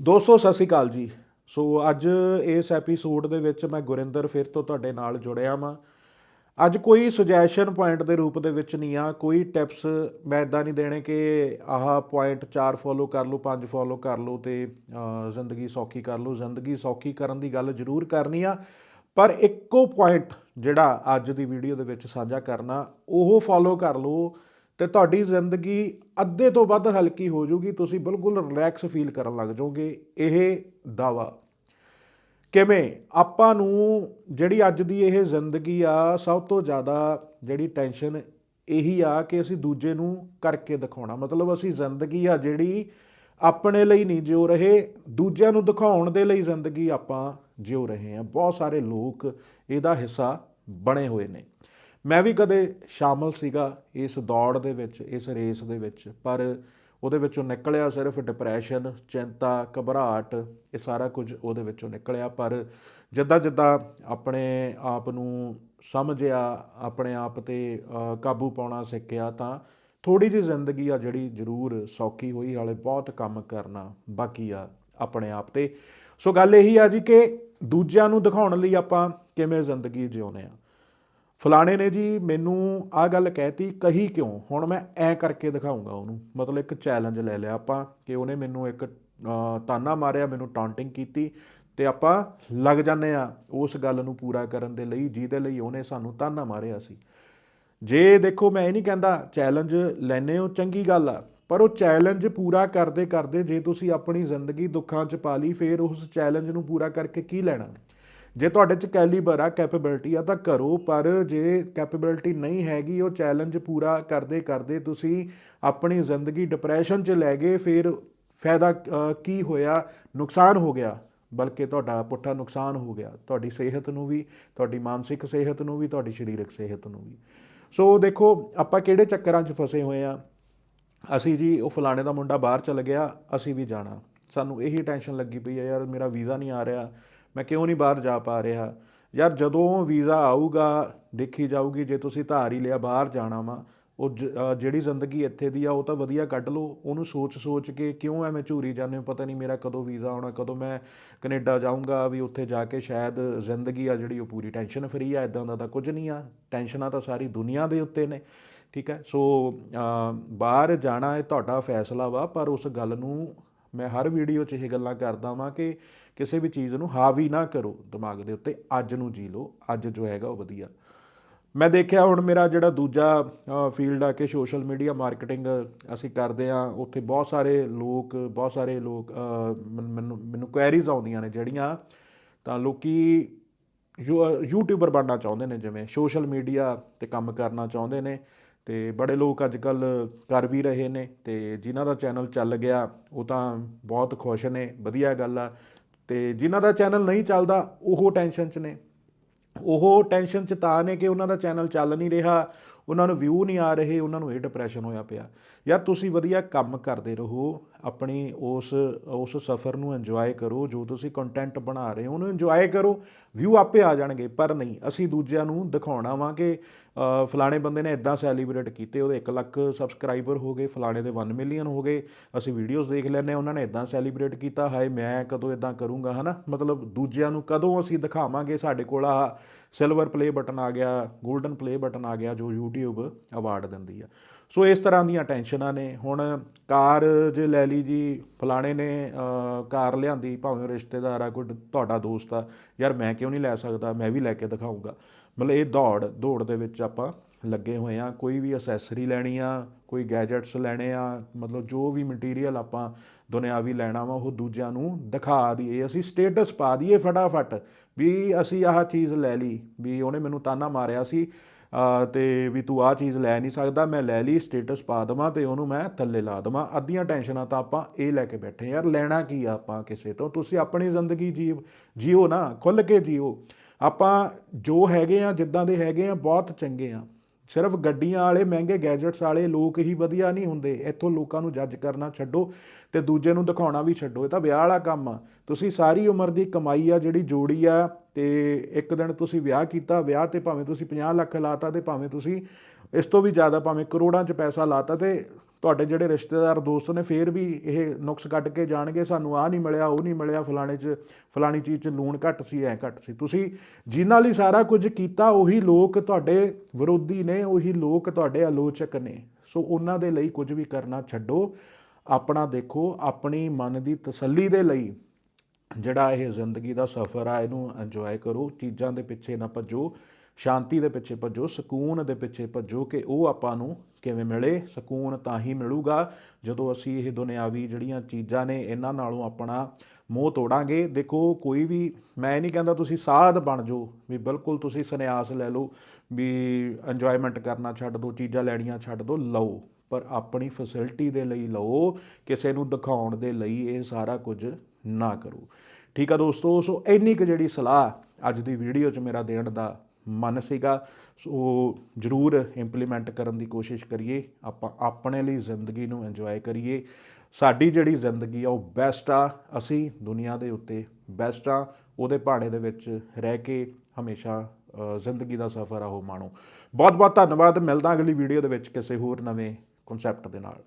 ਦੋਸਤੋ, ਸਤਿ ਸ਼੍ਰੀ ਅਕਾਲ ਜੀ। ਸੋ ਅੱਜ ਇਸ ਐਪੀਸੋਡ ਦੇ ਵਿੱਚ ਮੈਂ ਗੁਰਿੰਦਰ ਫਿਰ ਤੋਂ ਤੁਹਾਡੇ ਨਾਲ ਜੁੜਿਆ ਵਾਂ। ਅੱਜ ਕੋਈ ਸੁਜੈਸ਼ਨ ਪੁਆਇੰਟ ਦੇ ਰੂਪ ਦੇ ਵਿੱਚ ਨਹੀਂ ਆ, ਕੋਈ ਟਿਪਸ ਮੈਂ ਇਦਾਂ ਨਹੀਂ ਦੇਣੇ ਕਿ ਆਹ ਪੁਆਇੰਟ 4 ਫੋਲੋ ਕਰ ਲਓ 5 ਫੋਲੋ ਕਰ ਲਓ ਤੇ ਜ਼ਿੰਦਗੀ ਸੌਖੀ ਕਰ ਲਓ ਜ਼ਿੰਦਗੀ ਸੌਖੀ ਕਰਨ ਦੀ ਗੱਲ ਜ਼ਰੂਰ ਕਰਨੀ ਆ, ਪਰ ਇੱਕੋ ਪੁਆਇੰਟ ਜਿਹੜਾ ਅੱਜ ਦੀ ਵੀਡੀਓ ਦੇ ਵਿੱਚ ਸਾਂਝਾ ਕਰਨਾ, ਉਹ ਫੋਲੋ ਕਰ ਲਓ ਤੇ ਤੁਹਾਡੀ ਜ਼ਿੰਦਗੀ ਅੱਧੇ ਤੋਂ ਵੱਧ ਹਲਕੀ ਹੋ ਜਾਊਗੀ, ਤੁਸੀਂ ਬਿਲਕੁਲ ਰਿਲੈਕਸ ਫੀਲ ਕਰਨ ਲੱਗ ਜਾਓਗੇ, ਇਹ ਦਾਵਾ। ਕਿਵੇਂ? ਆਪਾਂ ਨੂੰ ਜਿਹੜੀ ਅੱਜ ਦੀ ਇਹ ਜ਼ਿੰਦਗੀ ਆ, ਸਭ ਤੋਂ ਜ਼ਿਆਦਾ ਜਿਹੜੀ ਟੈਨਸ਼ਨ ਇਹੀ ਆ ਕਿ ਅਸੀਂ ਦੂਜੇ ਨੂੰ ਕਰਕੇ ਦਿਖਾਉਣਾ। ਮਤਲਬ ਅਸੀਂ ਜ਼ਿੰਦਗੀ ਆ ਜਿਹੜੀ ਆਪਣੇ ਲਈ ਨਹੀਂ ਜਿਉ ਰਹੇ, ਦੂਜਿਆਂ ਨੂੰ ਦਿਖਾਉਣ ਦੇ ਲਈ ਜ਼ਿੰਦਗੀ ਆਪਾਂ ਜਿਉ ਰਹੇ ਹਾਂ ਬਹੁਤ ਸਾਰੇ ਲੋਕ ਇਹਦਾ ਹਿੱਸਾ ਬਣੇ ਹੋਏ ਨੇ। ਮੈਂ ਵੀ ਕਦੇ ਸ਼ਾਮਲ ਸੀਗਾ ਇਸ ਦੌੜ ਦੇ ਵਿੱਚ, ਇਸ ਰੇਸ ਦੇ ਵਿੱਚ, ਪਰ ਉਹਦੇ ਵਿੱਚੋਂ ਨਿਕਲਿਆ ਸਿਰਫ ਡਿਪਰੈਸ਼ਨ ਚਿੰਤਾ, ਘਬਰਾਹਟ, ਇਹ ਸਾਰਾ ਕੁਝ ਉਹਦੇ ਵਿੱਚੋਂ ਨਿਕਲਿਆ। ਪਰ ਜਿੱਦਾਂ ਜਿੱਦਾਂ ਆਪਣੇ ਆਪ ਨੂੰ ਸਮਝਿਆ, ਆਪਣੇ ਆਪ ਤੇ ਕਾਬੂ ਪਾਉਣਾ ਸਿੱਖਿਆ, ਤਾਂ ਥੋੜੀ ਜਿਹੀ ਜ਼ਿੰਦਗੀ ਆ ਜਿਹੜੀ ਜ਼ਰੂਰ ਸੌਖੀ ਹੋਈ, ਹਾਲੇ ਬਹੁਤ ਕੰਮ ਕਰਨਾ ਬਾਕੀ ਆ ਆਪਣੇ ਆਪ ਤੇ। ਸੋ ਗੱਲ ਇਹੀ ਆ ਜੀ ਕਿ ਦੂਜਿਆਂ ਨੂੰ ਦਿਖਾਉਣ ਲਈ ਆਪਾਂ ਕਿਵੇਂ ਜ਼ਿੰਦਗੀ ਜਿਉਂਦੇ ਆ। ਫਲਾਣੇ ਨੇ ਜੀ ਮੈਨੂੰ ਆਹ ਗੱਲ ਕਹਿਤੀ, ਕਹੀ ਕਿਉਂ? ਹੁਣ ਮੈਂ ਐ ਕਰਕੇ ਦਿਖਾਉਂਗਾ ਉਹਨੂੰ। ਮਤਲਬ ਇੱਕ ਚੈਲੰਜ ਲੈ ਲਿਆ ਆਪਾਂ ਕਿ ਉਹਨੇ ਮੈਨੂੰ ਇੱਕ ਤਾਨਾ ਮਾਰਿਆ, ਮੈਨੂੰ ਟਾਂਟਿੰਗ ਕੀਤੀ ਤੇ ਆਪਾਂ ਲੱਗ ਜਾਂਦੇ ਆ ਉਸ ਗੱਲ ਨੂੰ ਪੂਰਾ ਕਰਨ ਦੇ ਲਈ, ਜਿਹਦੇ ਲਈ ਉਹਨੇ ਸਾਨੂੰ ਤਾਨਾ ਮਾਰਿਆ ਸੀ। ਜੇ ਦੇਖੋ ਮੈਂ ਇਹ ਨਹੀਂ ਕਹਿੰਦਾ ਚੈਲੰਜ ਲੈਨੇ ਹੋ, ਚੰਗੀ ਗੱਲ ਆ, ਪਰ ਉਹ ਚੈਲੰਜ ਪੂਰਾ ਕਰਦੇ ਕਰਦੇ ਜੇ ਤੁਸੀਂ ਆਪਣੀ ਜ਼ਿੰਦਗੀ ਦੁੱਖਾਂ 'ਚ ਪਾ ਲਈ, ਫਿਰ ਉਸ ਚੈਲੰਜ ਨੂੰ ਪੂਰਾ ਕਰਕੇ ਕੀ ਲੈਣਾ? ਜੇ ਤੁਹਾਡੇ 'ਚ ਕੈਲੀਬਰ ਆ ਕੈਪੇਬਿਲਿਟੀ ਆ, ਤਾਂ ਕਰੋ, ਪਰ ਜੇ ਕੈਪੇਬਿਲਿਟੀ ਨਹੀਂ ਹੈਗੀ, ਉਹ ਚੈਲੰਜ ਪੂਰਾ ਕਰਦੇ ਕਰਦੇ ਤੁਸੀਂ ਆਪਣੀ ਜ਼ਿੰਦਗੀ ਡਿਪਰੈਸ਼ਨ 'ਚ ਲੈ ਗਏ, ਫਿਰ ਫਾਇਦਾ ਕੀ ਹੋਇਆ? ਨੁਕਸਾਨ ਹੋ ਗਿਆ, ਬਲਕਿ ਤੁਹਾਡਾ ਪੁੱਠਾ ਨੁਕਸਾਨ ਹੋ ਗਿਆ, ਤੁਹਾਡੀ ਸਿਹਤ ਨੂੰ ਵੀ, ਤੁਹਾਡੀ ਮਾਨਸਿਕ ਸਿਹਤ ਨੂੰ ਵੀ, ਤੁਹਾਡੀ ਸਰੀਰਕ ਸਿਹਤ ਨੂੰ ਵੀ। ਸੋ ਦੇਖੋ, ਆਪਾਂ ਕਿਹੜੇ ਚੱਕਰਾਂ 'ਚ ਫਸੇ ਹੋਏ ਆ? ਅਸੀਂ ਜੀ, ਉਹ ਫਲਾਣੇ ਦਾ ਮੁੰਡਾ ਬਾਹਰ ਚਲ ਗਿਆ, ਅਸੀਂ ਵੀ ਜਾਣਾ। ਸਾਨੂੰ ਇਹੀ ਟੈਨਸ਼ਨ ਲੱਗੀ ਪਈ ਆ, ਯਾਰ ਮੇਰਾ ਵੀਜ਼ਾ ਨਹੀਂ ਆ ਰਿਹਾ। ਮੈਂ ਕਿਉਂ ਨਹੀਂ ਬਾਹਰ ਜਾ ਪਾ ਰਿਹਾ? ਯਾਰ ਜਦੋਂ ਵੀਜ਼ਾ ਆਊਗਾ, ਦੇਖੀ ਜਾਊਗੀ, ਜੇ ਤੁਸੀਂ ਧਾਰ ਹੀ ਲਿਆ ਬਾਹਰ ਜਾਣਾ ਵਾ, ਉਹ ਜ- ਜਿਹੜੀ ਜ਼ਿੰਦਗੀ ਇੱਥੇ ਦੀ ਆ, ਉਹ ਤਾਂ ਵਧੀਆ ਕੱਢ ਲਓ। ਉਹਨੂੰ ਸੋਚ ਸੋਚ ਕੇ ਕਿਉਂ ਐਵੇਂ ਝੂਰੀ ਜਾਂਦੇ ਹੋ? ਪਤਾ ਨਹੀਂ ਮੇਰਾ ਕਦੋਂ ਵੀਜ਼ਾ ਆਉਣਾ, ਕਦੋਂ ਮੈਂ ਕੈਨੇਡਾ ਜਾਊਂਗਾ, ਵੀ ਉੱਥੇ ਜਾ ਕੇ ਸ਼ਾਇਦ ਜ਼ਿੰਦਗੀ ਆ ਜਿਹੜੀ ਉਹ ਪੂਰੀ ਟੈਨਸ਼ਨ ਫਰੀ ਆ ਇਦਾਂ ਦਾ ਤਾਂ ਕੁਝ ਨਹੀਂ ਆ। ਟੈਨਸ਼ਨਾਂ ਤਾਂ ਸਾਰੀ ਦੁਨੀਆ ਦੇ ਉੱਤੇ ਨੇ, ਠੀਕ ਹੈ? ਸੋ ਬਾਹਰ ਜਾਣਾ ਇਹ ਤੁਹਾਡਾ ਫੈਸਲਾ ਵਾ, ਪਰ ਉਸ ਗੱਲ ਨੂੰ ਮੈਂ ਹਰ ਵੀਡੀਓ 'ਚ ਇਹ ਗੱਲਾਂ ਕਰਦਾ ਵਾਂ ਕਿ ਕਿਸੇ ਵੀ ਚੀਜ਼ ਨੂੰ ਹਾਵੀ ਨਾ ਕਰੋ ਦਿਮਾਗ ਦੇ ਉੱਤੇ, ਅੱਜ ਨੂੰ ਜੀ ਲਓ, ਅੱਜ ਜੋ ਹੈਗਾ ਉਹ ਵਧੀਆ। ਮੈਂ ਦੇਖਿਆ ਹੁਣ ਮੇਰਾ ਜਿਹੜਾ ਦੂਜਾ ਫੀਲਡ ਆ ਕਿ ਸੋਸ਼ਲ ਮੀਡੀਆ ਮਾਰਕੀਟਿੰਗ ਅਸੀਂ ਕਰਦੇ ਆ, ਉੱਥੇ ਬਹੁਤ ਸਾਰੇ ਲੋਕ, ਬਹੁਤ ਸਾਰੇ ਲੋਕ ਮੈਨੂੰ ਮੈਨੂੰ ਕੁਐਰੀਜ਼ ਆਉਂਦੀਆਂ ਨੇ ਜਿਹੜੀਆਂ ਤਾਂ ਲੋਕੀ ਯੂ- ਯੂਟਿਊਬਰ ਬਣਨਾ ਚਾਹੁੰਦੇ ਨੇ, ਜਿਵੇਂ ਸੋਸ਼ਲ ਮੀਡੀਆ ਤੇ ਕੰਮ ਕਰਨਾ ਚਾਹੁੰਦੇ ਨੇ। ਤੇ ਬੜੇ ਲੋਕ ਅੱਜ ਕੱਲ ਕਰ ਵੀ ਰਹੇ ਨੇ ਤੇ ਜਿਨ੍ਹਾਂ ਦਾ ਚੈਨਲ ਚੱਲ ਗਿਆ, ਉਹ ਤਾਂ ਬਹੁਤ ਖੁਸ਼ ਨੇ, ਵਧੀਆ ਗੱਲ ਆ। ਤੇ ਜਿਨ੍ਹਾਂ ਦਾ ਚੈਨਲ ਨਹੀਂ ਚੱਲਦਾ, ਉਹ ਟੈਨਸ਼ਨ 'ਚ ਨੇ। ਉਹ ਟੈਨਸ਼ਨ 'ਚ ਤਾਂ ਨੇ ਕਿ ਉਹਨਾਂ ਦਾ ਚੈਨਲ ਚੱਲ ਨਹੀਂ ਰਿਹਾ, ਉਹਨਾਂ ਨੂੰ ਵਿਊ ਨਹੀਂ ਆ ਰਹੇ, ਉਹਨਾਂ ਨੂੰ ਇਹ ਡਿਪਰੈਸ਼ਨ ਹੋਇਆ ਪਿਆ। ਯਾਰ ਤੁਸੀਂ ਵਧੀਆ ਕੰਮ ਕਰਦੇ ਰਹੋ, ਆਪਣੀ ਉਸ ਉਸ ਸਫ਼ਰ ਨੂੰ ਇੰਜੋਏ ਕਰੋ, ਜੋ ਤੁਸੀਂ ਕੰਟੈਂਟ ਬਣਾ ਰਹੇ ਹੋ, ਉਹਨੂੰ ਇੰਜੋਏ ਕਰੋ। ਵਿਊ ਆਪੇ ਆ ਜਾਣਗੇ, ਪਰ ਨਹੀਂ, ਅਸੀਂ ਦੂਜਿਆਂ ਨੂੰ ਦਿਖਾਉਣਾ ਵਾ ਕਿ ਫਲਾਣੇ ਬੰਦੇ ਨੇ ਇਦਾਂ ਸੈਲੀਬ੍ਰੇਟ ਕੀਤੇ, ਉਹਦੇ 1 ਲੱਖ ਸਬਸਕ੍ਰਾਈਬਰ ਹੋ ਗਏ, ਫਲਾਣੇ ਦੇ 1 ਮਿਲੀਅਨ ਹੋ ਗਏ, ਅਸੀਂ ਵੀਡੀਓਜ਼ ਦੇਖ ਲੈਂਦੇ ਹਾਂ, ਉਹਨਾਂ ਨੇ ਇਦਾਂ ਸੈਲੀਬ੍ਰੇਟ ਕੀਤਾ, ਹਾਏ ਮੈਂ ਕਦੋਂ ਇਦਾਂ ਕਰੂੰਗਾ, ਹਨਾ? ਮਤਲਬ ਦੂਜਿਆਂ ਨੂੰ ਕਦੋਂ ਅਸੀਂ ਦਿਖਾਵਾਂਗੇ, ਸਾਡੇ ਕੋਲ ਆ ਸਿਲਵਰ ਪਲੇ ਬਟਨ ਆ ਗਿਆ 골ਡਨ ਪਲੇ ਬਟਨ ਆ ਗਿਆ, ਜੋ YouTube ਅਵਾਰਡ ਦਿੰਦੀ ਆ। ਸੋ ਇਸ ਤਰ੍ਹਾਂ ਦੀਆਂ ਟੈਨਸ਼ਨਾਂ ਨੇ, ਹੁਣ ਕਾਰ ਜੇ ਲੈ ਲਈ ਜੀ, ਫਲਾਣੇ ਨੇ ਕਾਰ ਲਿਆਂਦੀ, ਭਾਵੇਂ ਰਿਸ਼ਤੇਦਾਰ ਆ, ਕੋਈ ਤੁਹਾਡਾ ਦੋਸਤ ਆ, ਯਾਰ ਮੈਂ ਕਿਉਂ ਨਹੀਂ ਲੈ ਸਕਦਾ, ਮੈਂ ਵੀ ਲੈ ਕੇ ਦਿਖਾਊਂਗਾ। ਮਤਲਬ ਇਹ ਦੌੜ ਦੌੜ ਦੇ ਵਿੱਚ ਆਪਾਂ ਲੱਗੇ ਹੋਏ ਆ, ਕੋਈ ਵੀ ਅਸੈਸਰੀ ਲੈਣੀ ਆ, ਕੋਈ ਗੈਜਟਸ ਲੈਣੇ ਆ, ਮਤਲਬ ਜੋ ਵੀ ਮਟੀਰੀਅਲ ਆਪਾਂ ਦੁਨਿਆਵੀ ਲੈਣਾ ਵਾ, ਉਹ ਦੂਜਿਆਂ ਨੂੰ ਦਿਖਾ ਦਈਏ, ਅਸੀਂ ਸਟੇਟਸ ਪਾ ਦਈਏ ਫਟਾਫਟ, ਵੀ ਅਸੀਂ ਆਹ ਚੀਜ਼ ਲੈ ਲਈ, ਵੀ ਉਹਨੇ ਮੈਨੂੰ ਤਾਨਾ ਮਾਰਿਆ ਸੀ ਤੇ ਵੀ ਤੂੰ ਆਹ ਚੀਜ਼ ਲੈ ਨਹੀਂ ਸਕਦਾ, ਮੈਂ ਲੈ ਲਈ ਸਟੇਟਸ ਪਾ ਦੇਵਾਂ ਤੇ ਉਹਨੂੰ ਮੈਂ ਥੱਲੇ ਲਾ ਦੇਵਾਂ। ਅੱਧੀਆਂ ਟੈਨਸ਼ਨਾਂ ਤਾਂ ਆਪਾਂ ਇਹ ਲੈ ਕੇ ਬੈਠੇ ਯਾਰ, ਲੈਣਾ ਕੀ ਆ ਆਪਾਂ ਕਿਸੇ ਤੋਂ? ਤੁਸੀਂ ਆਪਣੀ ਜ਼ਿੰਦਗੀ ਜੀਵ, ਜੀਓ ਨਾ ਖੁੱਲ ਕੇ ਜੀਓ। ਆਪਾਂ ਜੋ ਹੈਗੇ ਆ ਜਿੱਦਾਂ ਦੇ ਹੈਗੇ ਆ ਬਹੁਤ ਚੰਗੇ ਆ ਸਿਰਫ ਗੱਡੀਆਂ ਵਾਲੇ, ਮਹਿੰਗੇ ਗੈਜਟਸ ਵਾਲੇ ਲੋਕ ਹੀ ਵਧੀਆ ਨਹੀਂ ਹੁੰਦੇ। ਇੱਥੋਂ ਲੋਕਾਂ ਨੂੰ ਜੱਜ ਕਰਨਾ ਛੱਡੋ ਤੇ ਦੂਜੇ ਨੂੰ ਦਿਖਾਉਣਾ ਵੀ ਛੱਡੋ। ਇਹ ਤਾਂ ਵਿਆਹ ਵਾਲਾ ਕੰਮ ਆ। ਤੁਸੀਂ ਸਾਰੀ ਉਮਰ ਦੀ ਕਮਾਈ ਆ, ਜਿਹੜੀ ਜੋੜੀ ਆ ਤੇ ਇੱਕ ਦਿਨ ਤੁਸੀਂ ਵਿਆਹ ਕੀਤਾ, ਵਿਆਹ ਤੇ ਭਾਵੇਂ ਤੁਸੀਂ 50 ਲੱਖ ਲਾਤਾ ਤੇ ਭਾਵੇਂ ਤੁਸੀਂ ਇਸ ਤੋਂ ਵੀ ਜ਼ਿਆਦਾ ਭਾਵੇਂ ਕਰੋੜਾਂ 'ਚ ਪੈਸਾ ਲਾਤਾ ਤੇ ਤੁਹਾਡੇ ਜਿਹੜੇ ਰਿਸ਼ਤੇਦਾਰ ਦੋਸਤ ਨੇ, ਫੇਰ ਵੀ ਇਹ ਨੁਕਸ ਕੱਢ ਕੇ ਜਾਣਗੇ, ਸਾਨੂੰ ਆ ਨਹੀਂ ਮਿਲਿਆ, ਉਹ ਨਹੀਂ ਮਿਲਿਆ, ਫਲਾਣੇ 'ਚ, ਫਲਾਣੀ ਚੀਜ਼ 'ਚ ਲੂਣ ਘੱਟ ਸੀ, ਐ ਘੱਟ ਸੀ। ਤੁਸੀਂ ਜਿਨ੍ਹਾਂ ਲਈ ਸਾਰਾ ਕੁਝ ਕੀਤਾ, ਉਹੀ ਲੋਕ ਤੁਹਾਡੇ ਵਿਰੋਧੀ ਨੇ, ਉਹੀ ਲੋਕ ਤੁਹਾਡੇ ਆਲੋਚਕ ਨੇ। ਸੋ ਉਹਨਾਂ ਦੇ ਲਈ ਕੁਝ ਵੀ ਕਰਨਾ ਛੱਡੋ। ਆਪਣਾ ਦੇਖੋ, ਆਪਣੀ ਮਨ ਦੀ ਤਸੱਲੀ ਦੇ ਲਈ ਜਿਹੜਾ ਇਹ ਜ਼ਿੰਦਗੀ ਦਾ ਸਫ਼ਰ ਆ, ਇਹਨੂੰ ਇੰਜੋਏ ਕਰੋ। ਚੀਜ਼ਾਂ ਦੇ ਪਿੱਛੇ ਨਾ ਭੱਜੋ। ਸ਼ਾਂਤੀ ਦੇ ਪਿੱਛੇ ਭੱਜੋ, ਸਕੂਨ ਦੇ ਪਿੱਛੇ ਭੱਜੋ ਕਿ ਉਹ ਆਪਾਂ ਨੂੰ ਕਿਵੇਂ ਮਿਲੇ। ਸਕੂਨ ਤਾਂ ਹੀ ਮਿਲੂਗਾ ਜਦੋਂ ਅਸੀਂ ਇਹ ਦੁਨਿਆਵੀ ਜਿਹੜੀਆਂ ਚੀਜ਼ਾਂ ਨੇ, ਇਹਨਾਂ ਨਾਲੋਂ ਆਪਣਾ ਮੋਹ ਤੋੜਾਂਗੇ। ਦੇਖੋ, ਕੋਈ ਵੀ, ਮੈਂ ਨਹੀਂ ਕਹਿੰਦਾ ਤੁਸੀਂ ਸਾਧ ਬਣ ਜਾਓ ਵੀ ਬਿਲਕੁਲ ਤੁਸੀਂ ਸੰਨਿਆਸ ਲੈ ਲਓ ਵੀ ਇੰਜੋਇਮੈਂਟ ਕਰਨਾ ਛੱਡ ਦਿਓ ਚੀਜ਼ਾਂ ਲੈਣੀਆਂ ਛੱਡ ਦਿਓ ਲਓ। ਪਰ ਆਪਣੀ ਫੈਸਿਲਿਟੀ ਦੇ ਲਈ ਲਓ, ਕਿਸੇ ਨੂੰ ਦਿਖਾਉਣ ਦੇ ਲਈ ਇਹ ਸਾਰਾ ਕੁਝ ਨਾ ਕਰੋ। ਠੀਕ ਆ ਦੋਸਤੋ, ਸੋ ਇੰਨੀ ਕੁ ਜਿਹੜੀ ਸਲਾਹ ਅੱਜ ਦੀ ਵੀਡੀਓ 'ਚ ਮੇਰਾ ਦੇਣ ਦਾ ਮਨ ਸੀਗਾ, ਸੋ ਜਰੂਰ ਇੰਪਲੀਮੈਂਟ ਕਰਨ ਦੀ ਕੋਸ਼ਿਸ਼ ਕਰੀਏ, ਆਪਾਂ ਆਪਣੇ ਲਈ ਜ਼ਿੰਦਗੀ ਨੂੰ ਇੰਜੋਏ ਕਰੀਏ। ਸਾਡੀ ਜਿਹੜੀ ਜ਼ਿੰਦਗੀ ਆ, ਉਹ ਬੈਸਟ ਆ, ਅਸੀਂ ਦੁਨੀਆ ਦੇ ਉੱਤੇ ਬੈਸਟ ਆ, ਉਹਦੇ ਭਾਣੇ ਦੇ ਵਿੱਚ ਰਹਿ ਕੇ ਹਮੇਸ਼ਾ ਜ਼ਿੰਦਗੀ ਦਾ ਸਫ਼ਰ ਆ, ਉਹ ਮਾਣੋ। ਬਹੁਤ ਬਹੁਤ ਧੰਨਵਾਦ, ਮਿਲਦਾ ਅਗਲੀ ਵੀਡੀਓ ਦੇ ਵਿੱਚ ਕਿਸੇ ਹੋਰ ਨਵੇਂ ਕਨਸੈਪਟ ਦੇ ਨਾਲ।